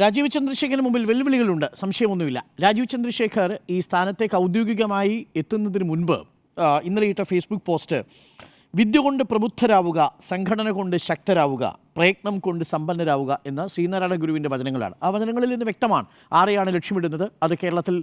രാജീവ് ചന്ദ്രശേഖരന് മുമ്പിൽ വെല്ലുവിളികളുണ്ട്. സംശയമൊന്നുമില്ല. രാജീവ് ചന്ദ്രശേഖർ ഈ സ്ഥാനത്തേക്ക് ഔദ്യോഗികമായി എത്തുന്നതിന് മുൻപ് ഇന്നലെ ഇട്ട ഫേസ്ബുക്ക് പോസ്റ്റ് വിദ്യ കൊണ്ട് പ്രബുദ്ധരാവുക സംഘടന കൊണ്ട് ശക്തരാവുക പ്രയത്നം കൊണ്ട് സമ്പന്നരാവുക എന്ന ശ്രീനാരായണ ഗുരുവിന്റെ വചനങ്ങളാണ്. ആ വചനങ്ങളിൽ നിന്ന് വ്യക്തമാണ് ആരെയാണ് ലക്ഷ്യമിടുന്നത്. അത് കേരളത്തിൽ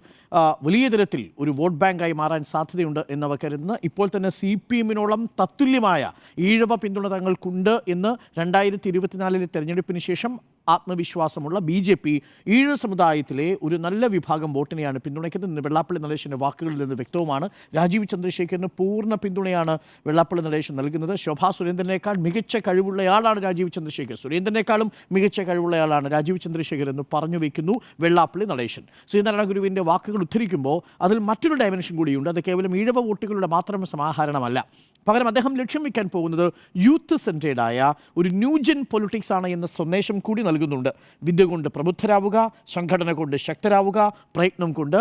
വലിയ തരത്തിൽ ഒരു വോട്ട് ബാങ്കായി മാറാൻ സാധ്യതയുണ്ട് എന്നവർ കരുതുന്ന ഇപ്പോൾ തന്നെ സി പി എമ്മിനോളം തത്തുല്യമായ ഈഴവ പിന്തുണ തങ്ങൾക്കുണ്ട് എന്ന് രണ്ടായിരത്തി ഇരുപത്തിനാലിലെ തെരഞ്ഞെടുപ്പിന് ശേഷം ആത്മവിശ്വാസമുള്ള ബി ജെ പി ഈഴ സമുദായത്തിലെ ഒരു നല്ല വിഭാഗം വോട്ടിനെയാണ് പിന്തുണയ്ക്കുന്നത്. ഇന്ന് വെള്ളാപ്പള്ളി നടേശന്റെ വാക്കുകളിൽ നിന്ന് വ്യക്തവുമാണ്. രാജീവ് ചന്ദ്രശേഖരന് പൂർണ പിന്തുണയാണ് വെള്ളാപ്പള്ളി നടേശൻ നൽകുന്നത്. ശോഭാ സുരേന്ദ്രനേക്കാൾ മികച്ച കഴിവുള്ളയാളാണ് രാജീവ് ചന്ദ്രശേഖർ സുരേന്ദ്രനേക്കാളും മികച്ച കഴിവുള്ളയാളാണ് രാജീവ് ചന്ദ്രശേഖർ എന്ന് പറഞ്ഞു വയ്ക്കുന്നു വെള്ളാപ്പള്ളി നടേശൻ ശ്രീനാരായണ ഗുരുവിന്റെ വാക്കുകൾ ഉദ്ധരിക്കുമ്പോൾ അതിൽ മറ്റൊരു ഡയമെൻഷൻ കൂടിയുണ്ട്. അത് കേവലം ഈഴവ വോട്ടുകളുടെ മാത്രം സമാഹരണമല്ല പകരം അദ്ദേഹം ലക്ഷ്യം വയ്ക്കാൻ പോകുന്നത് യൂത്ത് സെന്റേഡായ ഒരു ന്യൂജൻ പൊളിറ്റിക്സ് ആണ് എന്ന സന്ദേശം കൂടി നൽകുന്നുണ്ട്. വിദ്യ കൊണ്ട് പ്രബുദ്ധരാവുക സംഘടന കൊണ്ട് ശക്തരാവുക പ്രയത്നം കൊണ്ട്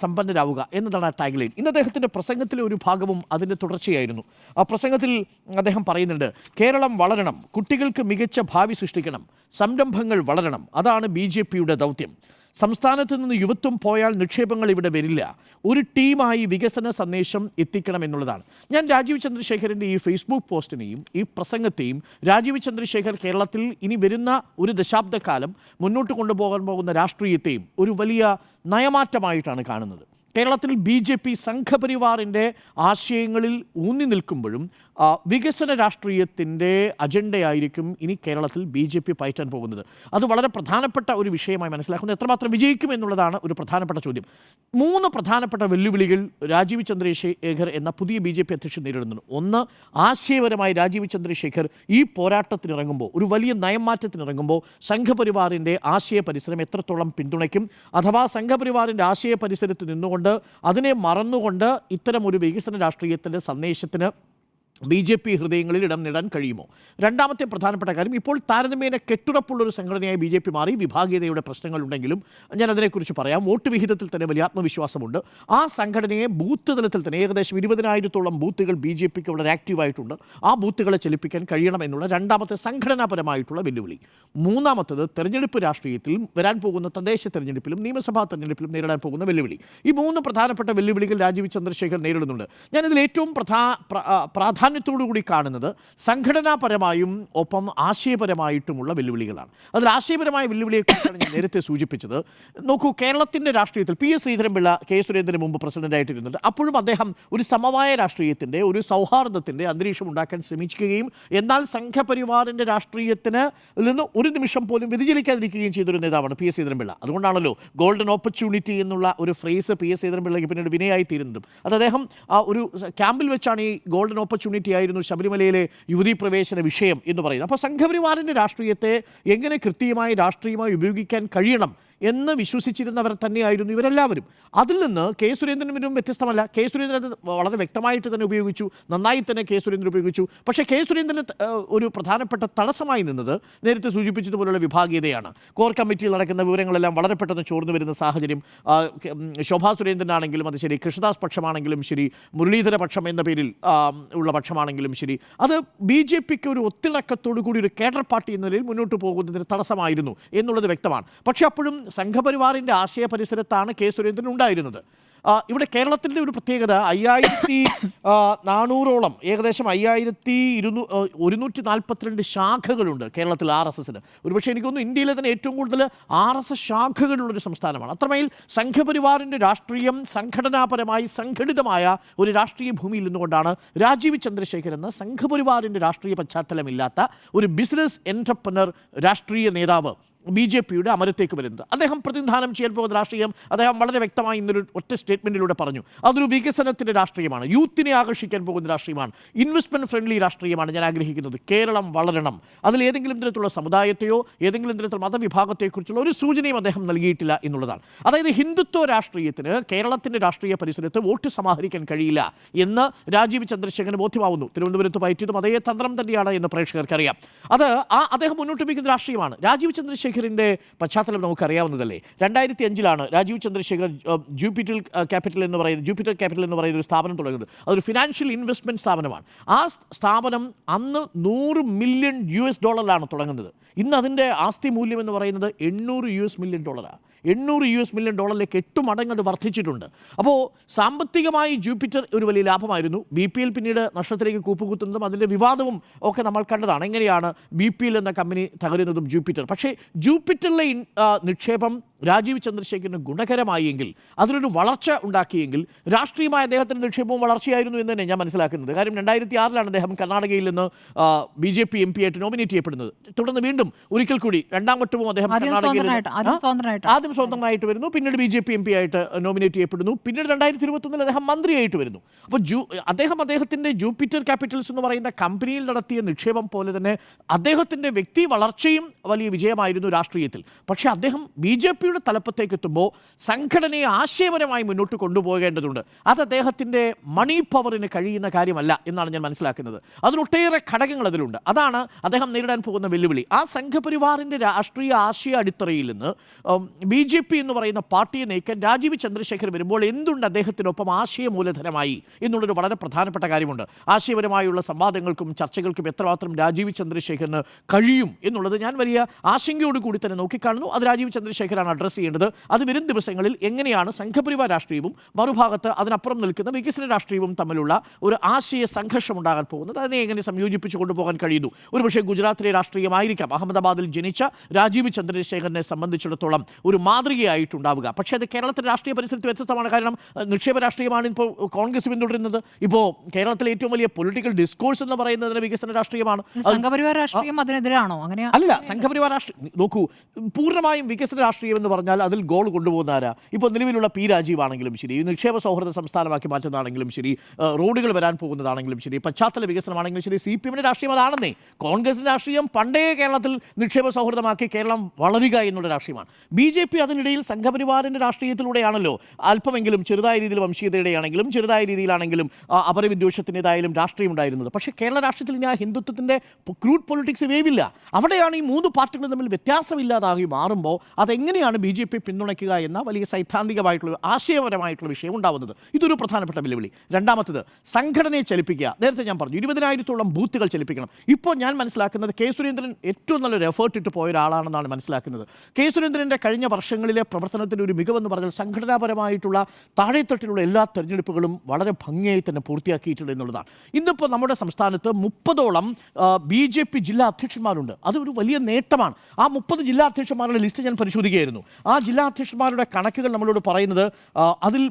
സമ്പന്നരാവുക എന്നതാണ് ആ ടാഗ് ഇന്ന് അദ്ദേഹത്തിന്റെ പ്രസംഗത്തിലെ ഒരു ഭാഗവും അതിന്റെ തുടർച്ചയായിരുന്നു. ആ പ്രസംഗത്തിൽ അദ്ദേഹം പറയുന്നുണ്ട് കേരളം വളരണം കുട്ടികൾക്ക് മികച്ച ഭാവി സൃഷ്ടിക്കണം സംരംഭങ്ങൾ വളരണം അതാണ് ബി ദൗത്യം. സംസ്ഥാനത്ത് നിന്ന് യുവത്വം പോയാൽ നിക്ഷേപങ്ങൾ ഇവിടെ വരില്ല. ഒരു ടീമായി വികസന സന്ദേശം എത്തിക്കണം എന്നുള്ളതാണ്. ഞാൻ രാജീവ് ചന്ദ്രശേഖരന്റെ ഈ ഫേസ്ബുക്ക് പോസ്റ്റിനെയും ഈ പ്രസംഗത്തെയും രാജീവ് ചന്ദ്രശേഖർ കേരളത്തിൽ ഇനി വരുന്ന ഒരു ദശാബ്ദക്കാലം മുന്നോട്ട് കൊണ്ടുപോകാൻ പോകുന്ന രാഷ്ട്രീയത്തെയും ഒരു വലിയ നയമാറ്റമായിട്ടാണ് കാണുന്നത്. കേരളത്തിൽ ബി ജെ പി സംഘപരിവാറിന്റെ ആശയങ്ങളിൽ ഊന്നി നിൽക്കുമ്പോഴും വികസന രാഷ്ട്രീയത്തിന്റെ അജണ്ടയായിരിക്കും ഇനി കേരളത്തിൽ ബി ജെ പി പയറ്റാൻ പോകുന്നത്. അത് വളരെ പ്രധാനപ്പെട്ട ഒരു വിഷയമായി മനസ്സിലാക്കുന്നത് എത്രമാത്രം വിജയിക്കും എന്നുള്ളതാണ് ഒരു പ്രധാനപ്പെട്ട ചോദ്യം. മൂന്ന് പ്രധാനപ്പെട്ട വെല്ലുവിളികൾ രാജീവ് ചന്ദ്രശേഖർ എന്ന പുതിയ ബി ജെ പി അധ്യക്ഷൻ നേരിടുന്നുണ്ട്. ഒന്ന് ആശയപരമായി രാജീവ് ചന്ദ്രശേഖർ ഈ പോരാട്ടത്തിനിറങ്ങുമ്പോൾ ഒരു വലിയ നയംമാറ്റത്തിനിറങ്ങുമ്പോൾ സംഘപരിവാറിന്റെ ആശയ പരിസരം എത്രത്തോളം പിന്തുണയ്ക്കും? അഥവാ സംഘപരിവാറിന്റെ ആശയ പരിസരത്ത് നിന്നുകൊണ്ട് അതിനെ മറന്നുകൊണ്ട് ഇത്തരം ഒരു വികസന രാഷ്ട്രീയത്തിന്റെ സന്ദേശത്തിന് ബി ജെ പി ഹൃദയങ്ങളിൽ ഇടം നേടാൻ കഴിയുമോ? രണ്ടാമത്തെ പ്രധാനപ്പെട്ട കാര്യം ഇപ്പോൾ താരതമ്യേന കെട്ടുറപ്പുള്ളൊരു സംഘടനയായി ബി ജെ പി മാറി. വിഭാഗീയതയുടെ പ്രശ്നങ്ങളുണ്ടെങ്കിലും ഞാൻ അതിനെക്കുറിച്ച് പറയാം. വോട്ട് വിഹിതത്തിൽ തന്നെ വലിയ ആത്മവിശ്വാസമുണ്ട്. ആ സംഘടനയെ ബൂത്ത് തലത്തിൽ തന്നെ ഏകദേശം ഇരുപതിനായിരത്തോളം ബൂത്തുകൾ ബി ജെ പിക്ക് വളരെ ആക്റ്റീവായിട്ടുണ്ട്. ആ ബൂത്തുകളെ ചലിപ്പിക്കാൻ കഴിയണം എന്നുള്ള രണ്ടാമത്തെ സംഘടനാപരമായിട്ടുള്ള വെല്ലുവിളി. മൂന്നാമത്തത് തെരഞ്ഞെടുപ്പ് രാഷ്ട്രീയത്തിലും വരാൻ പോകുന്ന തദ്ദേശ തെരഞ്ഞെടുപ്പിലും നിയമസഭാ തെരഞ്ഞെടുപ്പിലും നേരിടാൻ പോകുന്ന വെല്ലുവിളി. ഈ മൂന്ന് പ്രധാനപ്പെട്ട വെല്ലുവിളികൾ രാജീവ് ചന്ദ്രശേഖർ നേരിടുന്നുണ്ട്. ഞാനിതിൽ ഏറ്റവും പ്രധാ പ്ര- ആ, പ്രാധാന്യത്തോടു കൂടി കാണുന്നത് സംഘടനാപരമായും ഒപ്പം ആശയപരമായിട്ടുമുള്ള വെല്ലുവിളികളാണ്. അതിൽ ആശയപരമായ വെല്ലുവിളിയെക്കുറിച്ചാണ് ഞാൻ നേരത്തെ സൂചിപ്പിച്ചത്. നോക്കൂ കേരളത്തിന്റെ രാഷ്ട്രീയത്തിൽ P S Sreedharan Pillai K Surendran മുമ്പ് പ്രസിഡന്റായിട്ടിരുന്നുണ്ട് അപ്പോഴും അദ്ദേഹം ഒരു സമവായ രാഷ്ട്രീയത്തിന്റെ ഒരു സൗഹാർദ്ദത്തിന്റെ അന്തരീക്ഷം ഉണ്ടാക്കാൻ ശ്രമിക്കുകയും എന്നാൽ സംഘപരിവാറിന്റെ രാഷ്ട്രീയത്തിന് നിന്ന് ഒരു നിമിഷം പോലും വ്യതിചലിക്കാതിരിക്കുകയും ചെയ്തൊരു നേതാവാണ് പി എസ് ശ്രീധരൻപിള്ള. അതുകൊണ്ടാണല്ലോ ഗോൾഡൻ ഓപ്പർച്യൂണിറ്റി എന്നുള്ള ഒരു ഫ്രേസ് പി എസ് ശ്രീധരൻപിള്ളയ്ക്ക് പിന്നീട് വിനയായി തീരുന്നതും അത് അദ്ദേഹം ആ ഒരു ക്യാമ്പിൽ വെച്ചാണ് ഈ ഗോൾഡൻ ഓപ്പർച്യൂണിറ്റി ആയിരുന്നു ശബരിമലയിലെ യുവതീ പ്രവേശന വിഷയം എന്ന് പറയുന്നത്. അപ്പോൾ സംഘപരിവാറിന്റെ രാഷ്ട്രീയത്തെ എങ്ങനെ കൃത്യമായി രാഷ്ട്രീയമായി ഉപയോഗിക്കാൻ കഴിയണം എന്ന് വിശ്വസിച്ചിരുന്നവർ തന്നെയായിരുന്നു ഇവരെല്ലാവരും. അതിൽ നിന്ന് കെ സുരേന്ദ്രനും വ്യത്യസ്തമല്ല. കെ സുരേന്ദ്രൻ വളരെ വ്യക്തമായിട്ട് തന്നെ ഉപയോഗിച്ചു. നന്നായി തന്നെ കെ സുരേന്ദ്രൻ ഉപയോഗിച്ചു. പക്ഷേ കെ സുരേന്ദ്രന് ഒരു പ്രധാനപ്പെട്ട തടസ്സമായി നിന്നത് നേരത്തെ സൂചിപ്പിച്ചതുപോലുള്ള വിഭാഗീയതയാണ്. കോർ കമ്മിറ്റിയിൽ നടക്കുന്ന വിവരങ്ങളെല്ലാം വളരെ പെട്ടെന്ന് ചോർന്നു വരുന്ന സാഹചര്യം ശോഭാ സുരേന്ദ്രനാണെങ്കിലും അത് ശരി കൃഷ്ണദാസ് പക്ഷമാണെങ്കിലും ശരി മുരളീധര പക്ഷം എന്ന പേരിൽ ഉള്ള പക്ഷമാണെങ്കിലും ശരി അത് ബി ജെ പിക്ക് ഒരു ഒത്തിളക്കത്തോടു കൂടി ഒരു കേഡർ പാർട്ടി എന്ന നിലയിൽ മുന്നോട്ട് പോകുന്നതിന് തടസ്സമായിരുന്നു എന്നുള്ളത് വ്യക്തമാണ്. പക്ഷേ അപ്പോഴും സംഘപരിവാറിന്റെ ആശയ പരിസരത്താണ് കെ സുരേന്ദ്രൻ ഉണ്ടായിരുന്നത്. ഇവിടെ കേരളത്തിന്റെ ഒരു പ്രത്യേകത അയ്യായിരത്തി നാനൂറോളം ഏകദേശം അയ്യായിരത്തി ഇരുന്നൂ ഒരുന്നൂറ്റി നാൽപ്പത്തിരണ്ട് ശാഖകളുണ്ട് കേരളത്തിൽ ആർ എസ് എസിന്. ഒരുപക്ഷെ എനിക്കൊന്നും ഇന്ത്യയിലെ തന്നെ ഏറ്റവും കൂടുതൽ ആർ എസ് എസ് ശാഖകളുള്ളൊരു സംസ്ഥാനമാണ്. അത്രമേൽ സംഘപരിവാറിന്റെ രാഷ്ട്രീയം സംഘടനാപരമായി സംഘടിതമായ ഒരു രാഷ്ട്രീയ ഭൂമിയിൽ നിന്നുകൊണ്ടാണ് രാജീവ് ചന്ദ്രശേഖർ എന്ന സംഘപരിവാറിന്റെ രാഷ്ട്രീയ പശ്ചാത്തലമില്ലാത്ത ഒരു ബിസിനസ് എന്റർപ്രനർ രാഷ്ട്രീയ നേതാവ് ബി ജെ പിയുടെ അമരത്തേക്ക് വരുന്നത്. അദ്ദേഹം പ്രതിനിധാനം ചെയ്യാൻ പോകുന്ന രാഷ്ട്രീയം അദ്ദേഹം വളരെ വ്യക്തമായി ഇന്നൊരു ഒറ്റ സ്റ്റേറ്റ്മെന്റിലൂടെ പറഞ്ഞു. അതൊരു വികസനത്തിന്റെ രാഷ്ട്രീയമാണ്. യൂത്തിനെ ആകർഷിക്കാൻ പോകുന്ന രാഷ്ട്രീയമാണ്. ഇൻവെസ്റ്റ്മെന്റ് ഫ്രണ്ട്ലി രാഷ്ട്രീയമാണ് ഞാൻ ആഗ്രഹിക്കുന്നത്. കേരളം വളരണം. അതിൽ ഏതെങ്കിലും തരത്തിലുള്ള സമുദായത്തെയോ ഏതെങ്കിലും തരത്തിലുള്ള മതവിഭാഗത്തെക്കുറിച്ചുള്ള ഒരു സൂചനയും അദ്ദേഹം നൽകിയിട്ടില്ല എന്നുള്ളതാണ്. അതായത് ഹിന്ദുത്വ രാഷ്ട്രീയത്തിന് കേരളത്തിന്റെ രാഷ്ട്രീയ പരിസരത്ത് വോട്ട് സമാഹരിക്കാൻ കഴിയില്ല എന്ന് രാജീവ് ചന്ദ്രശേഖരന് ബോധ്യമാവുന്നു. തിരുവനന്തപുരത്ത് പയറ്റിയതും അതേ തന്ത്രം തന്നെയാണ് എന്ന് പ്രേക്ഷകർക്കറിയാം. അത് ആ അദ്ദേഹം മുന്നോട്ട് വയ്ക്കുന്ന രാഷ്ട്രീയമാണ്. രാജീവ് ചന്ദ്രശേഖർ ചന്ദ്രശേഖറിന്റെ പശ്ചാത്തലം നമുക്കറിയാവുന്നതല്ലേ? രണ്ടായിരത്തി അഞ്ചിലാണ് രാജീവ് ചന്ദ്രശേഖർ ജൂപ്പിറ്റൽ ക്യാപിറ്റൽ എന്ന് പറയുന്ന ജൂപ്പിറ്റർ ക്യാപിറ്റൽ എന്ന് പറയുന്ന ഒരു സ്ഥാപനം തുടങ്ങുന്നത്. അതൊരു ഫിനാൻഷ്യൽ ഇൻവെസ്റ്റ്മെന്റ് സ്ഥാപനമാണ്. ആ സ്ഥാപനം അന്ന് നൂറ് മില്യൺ യു എസ് ഡോളറിലാണ് തുടങ്ങുന്നത്. ഇന്ന് അതിന്റെ ആസ്തി മൂല്യം എന്ന് പറയുന്നത് എണ്ണൂറ് യു എസ് മില്യൺ ഡോളറാണ് എണ്ണൂറ് യു എസ് മില്യൺ ഡോളറിലേക്ക് എട്ട് മടങ്ങ് അത് വർദ്ധിച്ചിട്ടുണ്ട്. അപ്പോൾ സാമ്പത്തികമായി ജൂപ്പിറ്റർ ഒരു വലിയ ലാഭമായിരുന്നു. ബി പി എൽ പിന്നീട് നഷ്ടത്തിലേക്ക് കൂപ്പുകുത്തുന്നതും അതിന്റെ വിവാദവും ഒക്കെ നമ്മൾ കണ്ടതാണ്. എങ്ങനെയാണ് ബി പി എൽ എന്ന കമ്പനി തകരുന്നതും ജൂപ്പിറ്റർ. പക്ഷേ ജൂപ്പിറ്ററിലെ നിക്ഷേപം രാജീവ് ചന്ദ്രശേഖരന് ഗുണകരമായെങ്കിൽ അതിനൊരു വളർച്ച ഉണ്ടാക്കിയെങ്കിൽ രാഷ്ട്രീയമായ അദ്ദേഹത്തിന്റെ നിക്ഷേപവും വളർച്ചയായിരുന്നു എന്ന് തന്നെ ഞാൻ മനസ്സിലാക്കുന്നത്. കാര്യം രണ്ടായിരത്തി ആറിലാണ് അദ്ദേഹം കർണാടകയിൽ നിന്ന് B J P M P ആയിട്ട് നോമിനേറ്റ് ചെയ്യപ്പെടുന്നത്. തുടർന്ന് വീണ്ടും ഒരിക്കൽ കൂടി രണ്ടാം വട്ടവും അദ്ദേഹം ആദ്യം കർണാടകയിൽ ആദ്യം ആ? സ്വതന്ത്രനായിട്ട്. വരുന്നു. പിന്നീട് B J P M P ആയിട്ട് നോമിനേറ്റ് ചെയ്യപ്പെടുന്നു. പിന്നീട് രണ്ടായിരത്തി ഇരുപത്തൊന്നിൽ അദ്ദേഹം മന്ത്രിയായിട്ട് വരുന്നു. അപ്പോൾ ജൂ അദ്ദേഹം അദ്ദേഹത്തിന്റെ ജൂപ്പിറ്റർ ക്യാപിറ്റൽസ് എന്ന് പറയുന്ന കമ്പനിയിൽ നടത്തിയ നിക്ഷേപം പോലെ തന്നെ അദ്ദേഹത്തിന്റെ വ്യക്തി വളർച്ചയും വലിയ വിജയമായിരുന്നു രാഷ്ട്രീയത്തിൽ. പക്ഷേ അദ്ദേഹം ബി ജെ പിയുടെ തലപ്പത്തേക്ക് എത്തുമ്പോൾ സംഘടനയെ ആശയപരമായി മുന്നോട്ട് കൊണ്ടുപോകേണ്ടതുണ്ട്. അത് അദ്ദേഹത്തിന്റെ മണി പവറിന് കഴിയുന്ന കാര്യമല്ല എന്നാണ് ഞാൻ മനസ്സിലാക്കുന്നത്. അതിനൊട്ടേറെ ഘടകങ്ങൾ അതിലുണ്ട്. അതാണ് അദ്ദേഹം നേരിടാൻ പോകുന്ന വെല്ലുവിളി. ആ സംഘപരിവാറിന്റെ രാഷ്ട്രീയ ആശയ അടിത്തറയിൽ നിന്ന് ബി ജെ പി എന്ന് പറയുന്ന പാർട്ടിയെ നയിക്കാൻ രാജീവ് ചന്ദ്രശേഖർ വരുമ്പോൾ എന്തുണ്ട് അദ്ദേഹത്തിനൊപ്പം ആശയ മൂലധനമായി എന്നുള്ളൊരു വളരെ പ്രധാനപ്പെട്ട കാര്യമുണ്ട്. ആശയപരമായുള്ള സംവാദങ്ങൾക്കും ചർച്ചകൾക്കും എത്രമാത്രം രാജീവ് ചന്ദ്രശേഖറിന് കഴിയും എന്നുള്ളത് ഞാൻ വലിയ ആശങ്കയോട് കൂടി തന്നെ നോക്കിക്കാണുന്നു. അത് രാജീവ് ചന്ദ്രശേഖരാണ് അഡ്രസ്സ് ചെയ്യേണ്ടത് അത് വരും ദിവസങ്ങളിൽ എങ്ങനെയാണ് സംഘപരിവാർ രാഷ്ട്രീയവും മറുഭാഗത്ത് അതിനപ്പുറം നിൽക്കുന്ന വികസന രാഷ്ട്രീയവും തമ്മിലുള്ള ഒരു ആശയ സംഘർഷം ഉണ്ടാകാൻ പോകുന്നത്. അതിനെ എങ്ങനെ സംയോജിപ്പിച്ചു കൊണ്ടുപോകാൻ കഴിയുന്നു? ഒരുപക്ഷെ ഗുജറാത്തിലെ രാഷ്ട്രീയമായിരിക്കാം. അഹമ്മദാബാദിൽ ജനിച്ച രാജീവ് ചന്ദ്രശേഖരനെ സംബന്ധിച്ചിടത്തോളം ഒരു മാതൃകയായിട്ടുണ്ടാവുക. പക്ഷേ അത് കേരളത്തിലെ രാഷ്ട്രീയ പരിസരത്ത് വ്യത്യസ്തമാണ്. കാരണം നിക്ഷേപ രാഷ്ട്രീയമാണ് ഇപ്പോൾ കോൺഗ്രസ് പിന്തുടരുന്നത്. ഇപ്പോൾ കേരളത്തിലെ ഏറ്റവും വലിയ പൊളിറ്റിക്കൽ ഡിസ്കോഴ്സ് എന്ന് പറയുന്നത് വികസന രാഷ്ട്രീയമാണ്. സംഘപരിവാർ രാഷ്ട്രീയം അതിനെതിരാണോ? അങ്ങനെ അല്ല സംഘപരിവാർ രാഷ്ട്രീയം നോക്കൂ പൂർണമായും വികസന രാഷ്ട്രീയം എന്ന് പറഞ്ഞാൽ അതിൽ ഗോൾ കൊണ്ടുപോകുന്ന ആരാ? ഇപ്പോൾ നിലവിലുള്ള പി രാജീവാണെങ്കിലും ശരി നിക്ഷേപ സൗഹൃദ സംസ്ഥാനമാക്കി മാറ്റുന്നതാണെങ്കിലും ശരി റോഡുകൾ വരാൻ പോകുന്നതാണെങ്കിലും ശരി പശ്ചാത്തല വികസനമാണെങ്കിലും ശരി സി പി എമ്മിന്റെ രാഷ്ട്രീയം അതാണെന്നേ. കോൺഗ്രസിന്റെ രാഷ്ട്രീയം പണ്ടേ കേരളത്തിൽ നിക്ഷേപ സൗഹൃദമാക്കി കേരളം വളരുക എന്നുള്ള രാഷ്ട്രീയമാണ്. ബി ജെ പി അതിനിടയിൽ സംഘപരിവാറിന്റെ രാഷ്ട്രീയത്തിലൂടെയാണല്ലോ അല്പമെങ്കിലും ചെറുതായ രീതിയിൽ വംശീയതയുടെയാണെങ്കിലും ചെറുതായ രീതിയിലാണെങ്കിലും അപരവിദ്വേഷത്തിന്റെതായാലും രാഷ്ട്രീയം ഉണ്ടായിരുന്നത്. പക്ഷേ കേരള രാഷ്ട്രീയത്തിൽ ഇനി ആ ഹിന്ദുത്വത്തിന്റെ ക്രൂഡ് പൊളിറ്റിക്സ് വേവില്ല. അവിടെയാണ് ഈ മൂന്ന് പാർട്ടികൾ തമ്മിൽ വ്യത്യാസമില്ലാതാകി മാറുമ്പോൾ അതെങ്ങനെയാണ് ബി ജെ പി പിന്തുണയ്ക്കുക എന്ന വലിയ സൈദ്ധാന്തികമായിട്ടുള്ള ആശയപരമായിട്ടുള്ള വിഷയം ഉണ്ടാവുന്നത്. ഇതൊരു പ്രധാനപ്പെട്ട വെല്ലുവിളി. രണ്ടാമത്തത് സംഘടനയെ ചലിപ്പിക്കുക. നേരത്തെ ഞാൻ പറഞ്ഞു ഇരുപതിനായിരത്തോളം ബൂത്തുകൾ ചലിപ്പിക്കണം. ഇപ്പോൾ ഞാൻ മനസ്സിലാക്കുന്നത് കെ സുരേന്ദ്രൻ ഏറ്റവും നല്ലൊരു എഫേർട്ട് ഇട്ട് പോയ ഒരാളാണെന്നാണ് മനസ്സിലാക്കുന്നത്. കെ സുരേന്ദ്രന്റെ കഴിഞ്ഞ വർഷങ്ങളിലെ പ്രവർത്തനത്തിന്റെ ഒരു മികവെന്ന് പറഞ്ഞാൽ സംഘടനാപരമായിട്ടുള്ള താഴെത്തട്ടിലുള്ള എല്ലാ തെരഞ്ഞെടുപ്പുകളും വളരെ ഭംഗിയായി തന്നെ പൂർത്തിയാക്കിയിട്ടുണ്ട് എന്നുള്ളതാണ്. ഇന്നിപ്പോൾ നമ്മുടെ സംസ്ഥാനത്ത് മുപ്പതോളം ബി ജെ പി ജില്ലാ അധ്യക്ഷന്മാരുണ്ട്. അതൊരു വലിയ നേട്ടമാണ്. ആ മുപ്പത് ജില്ലാ അധ്യക്ഷന്മാരുടെ ലിസ്റ്റ് ഞാൻ പരിശോധിക്കുകയായിരുന്നു. ആ ജില്ലാ അധ്യക്ഷന്മാരുടെ കണക്കുകൾ നമ്മളോട് പറയുന്നത് അതിൽ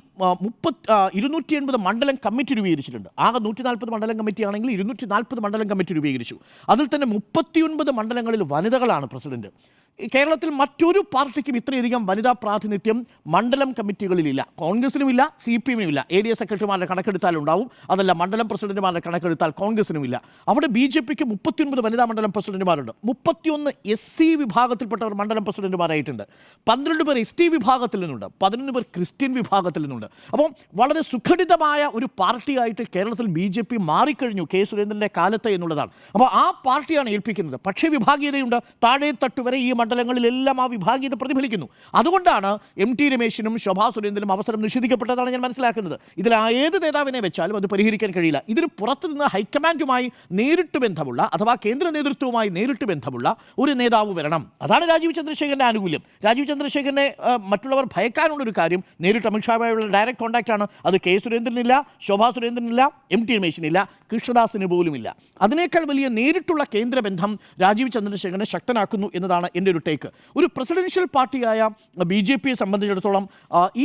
മുപ്പത്തി ഇരുന്നൂറ്റി എൺപത് മണ്ഡലം കമ്മിറ്റി രൂപീകരിച്ചിട്ടുണ്ട്. ആകെ നൂറ്റി നാൽപ്പത് മണ്ഡലം കമ്മിറ്റി ആണെങ്കിൽ ഇരുന്നൂറ്റി നാൽപ്പത് മണ്ഡലം കമ്മിറ്റി രൂപീകരിച്ചു. അതിൽ തന്നെ മുപ്പത്തിയൊൻപത് മണ്ഡലങ്ങളിൽ വനിതകളാണ് പ്രസിഡന്റ്. കേരളത്തിൽ മറ്റൊരു പാർട്ടിക്കും ഇത്രയധികം വനിതാ പ്രാതിനിധ്യം മണ്ഡലം കമ്മിറ്റികളിലില്ല. കോൺഗ്രസിനുമില്ല സി പി എമ്മിനുമില്ല. എ ഡി എസ് സെക്രട്ടറിമാരുടെ കണക്കെടുത്താൽ ഉണ്ടാവും അതല്ല മണ്ഡലം പ്രസിഡന്റുമാരുടെ കണക്കെടുത്താൽ കോൺഗ്രസിനുമില്ല. അവിടെ ബി ജെ പിക്ക് മുപ്പത്തിയൊൻപത് വനിതാ മണ്ഡലം പ്രസിഡന്റുമാരുണ്ട്. മുപ്പത്തിയൊന്ന് എസ് സി വിഭാഗത്തിൽപ്പെട്ടവർ മണ്ഡലം പ്രസിഡന്റുമാരായിട്ടുണ്ട്. പന്ത്രണ്ട് പേർ എസ് ടി വിഭാഗത്തിൽ നിന്നുണ്ട്. പതിനൊന്ന് പേർ ക്രിസ്ത്യൻ വിഭാഗത്തിൽ നിന്നുണ്ട്. അപ്പോൾ വളരെ സുഘടിതമായ ഒരു പാർട്ടിയായിട്ട് കേരളത്തിൽ ബി ജെ പി മാറിക്കഴിഞ്ഞു കെ സുരേന്ദ്രന്റെ കാലത്ത് എന്നുള്ളതാണ്. അപ്പോൾ ആ പാർട്ടിയാണ് ഏൽപ്പിക്കുന്നത്. പക്ഷേ വിഭാഗീയതയുണ്ട്. താഴെ തട്ടുവരെ ഈ മണ്ഡലങ്ങളിലെല്ലാം ആ വിഭാഗീയത പ്രതിഫലിക്കുന്നു. അതുകൊണ്ടാണ് എം ടി രമേശിനും ശോഭാ സുരേന്ദ്രനും അവസരം നിഷേധിക്കപ്പെട്ടതാണ് ഞാൻ മനസ്സിലാക്കുന്നത്. ഇതിൽ ഏത് നേതാവിനെ വെച്ചാലും അത് പരിഹരിക്കാൻ കഴിയില്ല. ഇതിന് പുറത്തുനിന്ന് ഹൈക്കമാൻഡുമായി നേരിട്ട് ബന്ധമുള്ള അഥവാ കേന്ദ്ര നേതൃത്വവുമായി നേരിട്ട് ബന്ധമുള്ള ഒരു നേതാവ് വരണം. അതാണ് രാജീവ് ചന്ദ്രശേഖരന്റെ ആനുകൂല്യം. രാജീവ് ചന്ദ്രശേഖരനെ മറ്റുള്ളവർ ഭയക്കാനുള്ളൊരു കാര്യം നേരിട്ട് അമിത്ഷായുമായുള്ള ഡയറക്റ്റ് കോൺടാക്റ്റ് ആണ് അത് കെ സുരേന്ദ്രനില്ല ശോഭാ സുരേന്ദ്രനില്ല എം ടി രമേശിനില്ല. കൃഷ്ണദാസിന് പോലുമില്ല. അതിനേക്കാൾ വലിയ നേരിട്ടുള്ള കേന്ദ്രബന്ധം രാജീവ് ചന്ദ്രശേഖരനെ ശക്തനാക്കുന്നു എന്നതാണ് എന്റെ ഒരു ടേക്ക് ഒരു പ്രസിഡൻഷ്യൽ പാർട്ടിയായ ബി ജെ പിയെ സംബന്ധിച്ചിടത്തോളം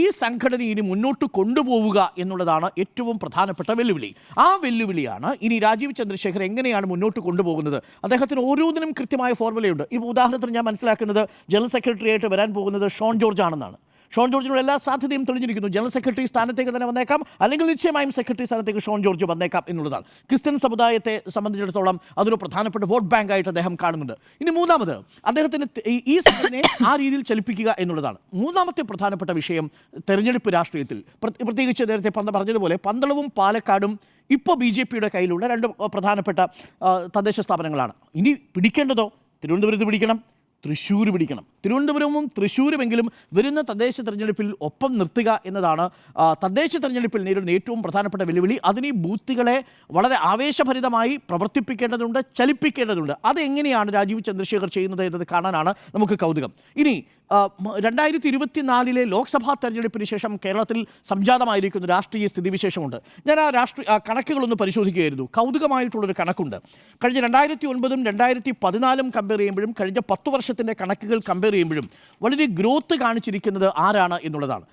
ഈ സംഘടന ഇനി മുന്നോട്ട് കൊണ്ടുപോവുക എന്നുള്ളതാണ് ഏറ്റവും പ്രധാനപ്പെട്ട വെല്ലുവിളി. ആ വെല്ലുവിളിയാണ് ഇനി രാജീവ് ചന്ദ്രശേഖർ എങ്ങനെയാണ് മുന്നോട്ട് കൊണ്ടുപോകുന്നത്? അദ്ദേഹത്തിന് ഓരോന്നിനും കൃത്യമായ ഫോർമുലയുണ്ട് ഇപ്പോൾ ഉദാഹരണത്തിന് ഞാൻ മനസ്സിലാക്കുന്നത് ജനറൽ സെക്രട്ടറി ആയിട്ട് വരാൻ പോകുന്നത് ഷോൺ ജോർജ് ആണെന്നാണ്. ഷോൺ ജോർജിനുള്ള എല്ലാ സാധ്യതയും തെളിഞ്ഞിരിക്കുന്നു. ജനറൽ സെക്രട്ടറി സ്ഥാനത്തേക്ക് തന്നെ വന്നേക്കാം. അല്ലെങ്കിൽ നിശ്ചയമായും സെക്രട്ടറി സ്ഥാനത്തേക്ക് ഷോൺ ജോർജ് വന്നേക്കാം എന്നുള്ളതാണ്. ക്രിസ്ത്യൻ സമുദായത്തെ സംബന്ധിച്ചിടത്തോളം അതൊരു പ്രധാനപ്പെട്ട വോട്ട് ബാങ്ക് ആയിട്ട് അദ്ദേഹം കാണുന്നുണ്ട്. ഇനി മൂന്നാമത് അദ്ദേഹത്തിന് ഈ- സമയത്തിനെ ആ രീതിയിൽ ചലിപ്പിക്കുക എന്നുള്ളതാണ്. മൂന്നാമത്തെ പ്രധാനപ്പെട്ട വിഷയം തെരഞ്ഞെടുപ്പ് രാഷ്ട്രീയത്തിൽ. പ്ര- പ്രത്യേകിച്ച് നേരത്തെ പന്ത പറഞ്ഞതുപോലെ പന്തളവും പാലക്കാടും ഇപ്പോൾ ബി ജെ പിയുടെ കയ്യിലുള്ള രണ്ട് പ്രധാനപ്പെട്ട തദ്ദേശ സ്ഥാപനങ്ങളാണ്. ഇനി പിടിക്കേണ്ടതോ? തിരുവനന്തപുരത്ത് പിടിക്കണം. തൃശ്ശൂർ പിടിക്കണം. തിരുവനന്തപുരവും തൃശ്ശൂരുമെങ്കിലും വരുന്ന തദ്ദേശ തെരഞ്ഞെടുപ്പിൽ ഒപ്പം നിർത്തുക എന്നതാണ് തദ്ദേശ തെരഞ്ഞെടുപ്പിൽ നേരിടുന്ന ഏറ്റവും പ്രധാനപ്പെട്ട വെല്ലുവിളി. അതിന് ബൂത്തുകളെ വളരെ ആവേശഭരിതമായി പ്രവർത്തിപ്പിക്കേണ്ടതുണ്ട് ചലിപ്പിക്കേണ്ടതുണ്ട്. അതെങ്ങനെയാണ് രാജീവ് ചന്ദ്രശേഖർ ചെയ്യുന്നത് എന്നത് കാണാനാണ് നമുക്ക് കൗതുകം. ഇനി രണ്ടായിരത്തി ഇരുപത്തിനാലിലെ ലോക്സഭാ തെരഞ്ഞെടുപ്പിന് ശേഷം കേരളത്തിൽ സംജാതമായിരിക്കുന്ന രാഷ്ട്രീയ സ്ഥിതിവിശേഷമുണ്ട്. ഞാൻ ആ രാഷ്ട്രീയ കണക്കുകളൊന്ന് പരിശോധിക്കുകയായിരുന്നു. കൗതുകമായിട്ടുള്ളൊരു കണക്കുണ്ട്. കഴിഞ്ഞ രണ്ടായിരത്തി ഒൻപതും രണ്ടായിരത്തി പതിനാലും കമ്പയർ ചെയ്യുമ്പോഴും കഴിഞ്ഞ പത്ത് വർഷത്തിന്റെ കണക്കുകൾ കമ്പയർ ചെയ്യുമ്പോഴും വളരെ ഗ്രോത്ത് കാണിച്ചിരിക്കുന്നത് ആരാണ് എന്നുള്ളതാണ്.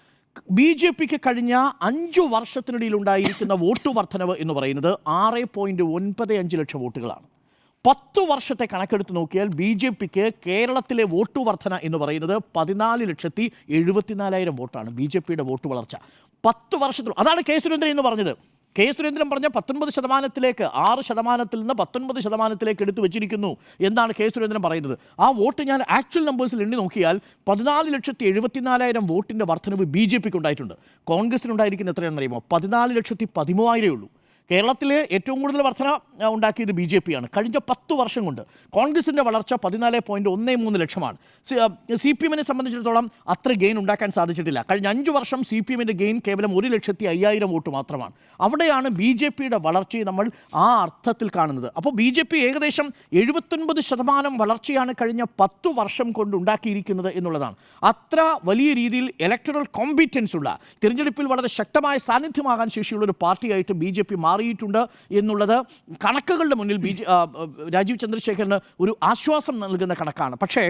ബി ജെ പിക്ക് കഴിഞ്ഞ അഞ്ചു വർഷത്തിനിടയിൽ ഉണ്ടായിരിക്കുന്ന വോട്ട് വർധനവ് എന്ന് പറയുന്നത് ആറ് പോയിന്റ് ഒൻപത് അഞ്ച് ലക്ഷം വോട്ടുകളാണ്. പത്തു വർഷത്തെ കണക്കെടുത്ത് നോക്കിയാൽ ബി ജെ പിക്ക് കേരളത്തിലെ വോട്ട് വർധന എന്ന് പറയുന്നത് പതിനാല് ലക്ഷത്തി എഴുപത്തിനാലായിരം വോട്ടാണ് ബി ജെ പിയുടെ വോട്ട് വളർച്ച. പത്ത് വർഷത്തിൽ അതാണ് കെ സുരേന്ദ്രൻ എന്ന് പറഞ്ഞത്. കെ സുരേന്ദ്രൻ പറഞ്ഞ പത്തൊൻപത് ശതമാനത്തിലേക്ക് ആറ് ശതമാനത്തിൽ നിന്ന് പത്തൊൻപത് ശതമാനത്തിലേക്ക് എടുത്തു വെച്ചിരിക്കുന്നു എന്നാണ് കെ സുരേന്ദ്രൻ പറയുന്നത്. ആ വോട്ട് ഞാൻ ആക്ച്വൽ നമ്പേഴ്സിൽ എണ്ണി നോക്കിയാൽ പതിനാല് ലക്ഷത്തി എഴുപത്തിനാലായിരം വോട്ടിന്റെ വർധനവ് ബി ജെ പിക്ക് ഉണ്ടായിട്ടുണ്ട്. കോൺഗ്രസിനുണ്ടായിരിക്കുന്ന എത്രയാണെന്ന് അറിയുമോ പതിനാല് ലക്ഷത്തി പതിമൂവായിരമേ ഉള്ളൂ. കേരളത്തിലെ ഏറ്റവും കൂടുതൽ വർധന ഉണ്ടാക്കിയത് ബി ജെ പിയാണ്. കഴിഞ്ഞ പത്ത് വർഷം കൊണ്ട് കോൺഗ്രസിന്റെ വളർച്ച പതിനാല് പോയിന്റ് ഒന്ന് മൂന്ന് ലക്ഷമാണ്. സി പി എമ്മിനെ സംബന്ധിച്ചിടത്തോളം അത്ര ഗെയിൻ ഉണ്ടാക്കാൻ സാധിച്ചിട്ടില്ല. കഴിഞ്ഞ അഞ്ച് വർഷം സി പി എമ്മിന്റെ ഗെയിൻ കേവലം ഒരു ലക്ഷത്തി അയ്യായിരം വോട്ട് മാത്രമാണ്. അവിടെയാണ് ബി ജെ പിയുടെ വളർച്ചയെ നമ്മൾ ആ അർത്ഥത്തിൽ കാണുന്നത്. അപ്പോൾ ബി ജെ പി ഏകദേശം എഴുപത്തൊൻപത് ശതമാനം വളർച്ചയാണ് കഴിഞ്ഞ പത്ത് വർഷം കൊണ്ട് ഉണ്ടാക്കിയിരിക്കുന്നത് എന്നുള്ളതാണ്. അത്ര വലിയ രീതിയിൽ ഇലക്ടറൽ കോമ്പിറ്റൻസ് ഉള്ള തിരഞ്ഞെടുപ്പിൽ വളരെ ശക്തമായ സാന്നിധ്യമാകാൻ ശേഷിയുള്ള ഒരു പാർട്ടിയായിട്ട് ബി ജെ പി മാറിയിട്ടുണ്ട് എന്നുള്ളത് കണക്കുകളുടെ മുന്നിൽ ബി രാജീവ് ചന്ദ്രശേഖരന് ഒരു ആശ്വാസം നൽകുന്ന കണക്കാണ്. പക്ഷേ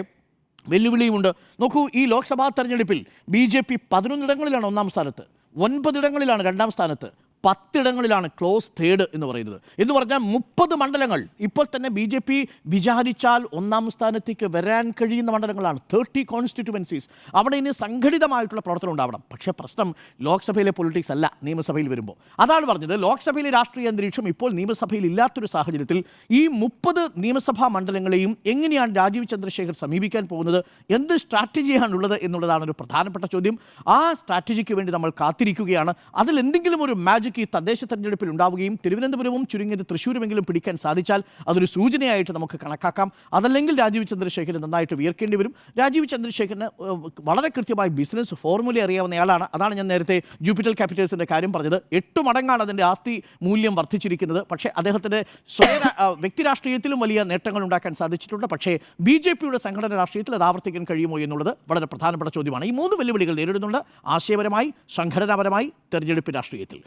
വെല്ലുവിളിയുമുണ്ട്. നോക്കൂ ഈ ലോക്സഭാ തെരഞ്ഞെടുപ്പിൽ ബി ജെ പി പതിനൊന്നിടങ്ങളിലാണ് ഒന്നാം സ്ഥാനത്ത്. ഒൻപതിടങ്ങളിലാണ് രണ്ടാം സ്ഥാനത്ത്. പത്തിടങ്ങളിലാണ് ക്ലോസ് തേർഡ് എന്ന് പറയുന്നത്. എന്ന് പറഞ്ഞാൽ മുപ്പത് മണ്ഡലങ്ങൾ. ഇപ്പോൾ തന്നെ ബി ജെ പി വിചാരിച്ചാൽ ഒന്നാം സ്ഥാനത്തേക്ക് വരാൻ കഴിയുന്ന മണ്ഡലങ്ങളാണ്. തേർട്ടി കോൺസ്റ്റിറ്റ്യുവൻസീസ് അവിടെ ഇനി സംഘടിതമായിട്ടുള്ള പ്രവർത്തനം ഉണ്ടാവണം. പക്ഷേ പ്രശ്നം ലോക്സഭയിലെ പൊളിറ്റിക്സ് അല്ല നിയമസഭയിൽ വരുമ്പോൾ. അതാണ് പറഞ്ഞത്. ലോക്സഭയിലെ രാഷ്ട്രീയ അന്തരീക്ഷം ഇപ്പോൾ നിയമസഭയിൽ ഇല്ലാത്തൊരു സാഹചര്യത്തിൽ ഈ മുപ്പത് നിയമസഭാ മണ്ഡലങ്ങളെയും എങ്ങനെയാണ് രാജീവ് ചന്ദ്രശേഖർ സമീപിക്കാൻ പോകുന്നത്? എന്ത് സ്ട്രാറ്റജിയാണുള്ളത് എന്നുള്ളതാണ് ഒരു പ്രധാനപ്പെട്ട ചോദ്യം. ആ സ്ട്രാറ്റജിക്ക് വേണ്ടി നമ്മൾ കാത്തിരിക്കുകയാണ്. അതിൽ എന്തെങ്കിലും ഒരു മാജിക് ഈ തദ്ദേശ തെരഞ്ഞെടുപ്പിൽ ഉണ്ടാവുകയും തിരുവനന്തപുരവും ചുരുങ്ങിയത് തൃശ്ശൂരുമെങ്കിലും പിടിക്കാൻ സാധിച്ചാൽ അതൊരു സൂചനയായിട്ട് നമുക്ക് കണക്കാക്കാം. അതല്ലെങ്കിൽ രാജീവ് ചന്ദ്രശേഖരൻ നന്നായിട്ട് വിയർക്കേണ്ടി വരും. രാജീവ് ചന്ദ്രശേഖരന് വളരെ കൃത്യമായി ബിസിനസ് ഫോർമുല അറിയാവുന്നയാളാണ് അതാണ് ഞാൻ നേരത്തെ ജൂപ്പിറ്റൽ ക്യാപിറ്റൽസിന്റെ കാര്യം പറഞ്ഞത്. എട്ട് മടങ്ങാണ് അതിന്റെ ആസ്തി മൂല്യം വർദ്ധിച്ചിരിക്കുന്നത്. പക്ഷേ അദ്ദേഹത്തിന്റെ സ്വയ വ്യക്തി രാഷ്ട്രീയത്തിലും വലിയ നേട്ടങ്ങൾ ഉണ്ടാക്കാൻ സാധിച്ചിട്ടുണ്ട്. പക്ഷേ ബി ജെ പിയുടെ സംഘടന രാഷ്ട്രീയത്തിൽ അത് ആവർത്തിക്കാൻ കഴിയുമോ എന്നുള്ളത് വളരെ പ്രധാനപ്പെട്ട ചോദ്യമാണ്. ഈ മൂന്ന് വെല്ലുവിളികൾ നേരിടുന്നുണ്ട്. ആശയപരമായി സംഘടനാപരമായി തെരഞ്ഞെടുപ്പ് രാഷ്ട്രീയത്തിൽ.